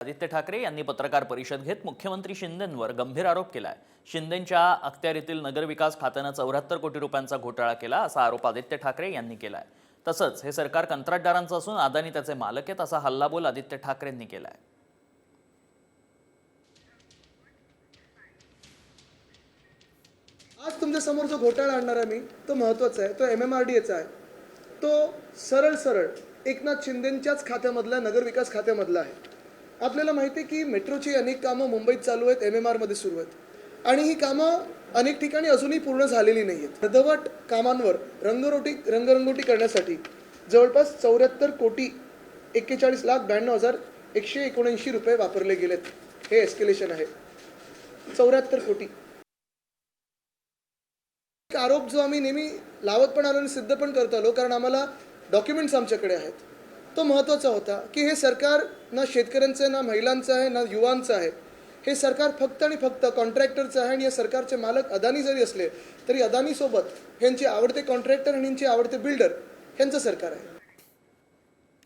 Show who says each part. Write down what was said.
Speaker 1: आदित्य ठाकरे यांनी पत्रकार परिषद घेत मुख्यमंत्री शिंदेंवर गंभीर आरोप केला आहे शिंदेंच्या अखत्यारीतील नगरविकास खात्यानं चौऱ्याहत्तर कोटी रुपयांचा घोटाळा केला असा आरोप आदित्य ठाकरे यांनी केला आहे तसंच हे सरकार कंत्राटदारांचं असून अदानी त्याचे मालक आहेत असा हल्लाबोल आदित्य ठाकरेंनी केला
Speaker 2: आहे आज तुमच्यासमोर जो घोटाळा आणणार आहे मी तो महत्त्वाचा आहे तो एम एम आर डी एचा आहे. तो सरळ सरळ एकनाथ शिंदेंच्याच खात्यामधला नगरविकास खात्यामधला आहे. आपल्याला माहिती आहे की मेट्रोची अनेक कामं मुंबईत चालू आहेत एम एम आरमध्ये सुरू आहेत. आणि ही कामं अनेक ठिकाणी अजूनही पूर्ण झालेली नाही आहेत अर्धवट कामांवर रंगरोटी रंगरंगोटी करण्यासाठी जवळपास चौऱ्याहत्तर कोटी एक्केचाळीस लाख ब्याण्णव हजार एकशे एकोणऐंशी रुपये वापरले गेलेत. हे एस्केलेशन आहे. चौऱ्याहत्तर कोटी. आरोप जो आम्ही नेहमी लावत पण आलो आणि सिद्ध पण करत आलो कारण आम्हाला डॉक्युमेंट्स आमच्याकडे आहेत. तो महत्त्वाचा होता की हे सरकार ना शेतकऱ्यांचं आहे ना महिलांचं आहे ना युवांचं आहे. हे सरकार फक्त आणि फक्त कॉन्ट्रॅक्टरचं आहे आणि या सरकारचे मालक अदानी जरी असले तरी अदानीसोबत ह्यांचे आवडते कॉन्ट्रॅक्टर आणि ह्यांचे आवडते बिल्डर ह्यांचं सरकार आहे.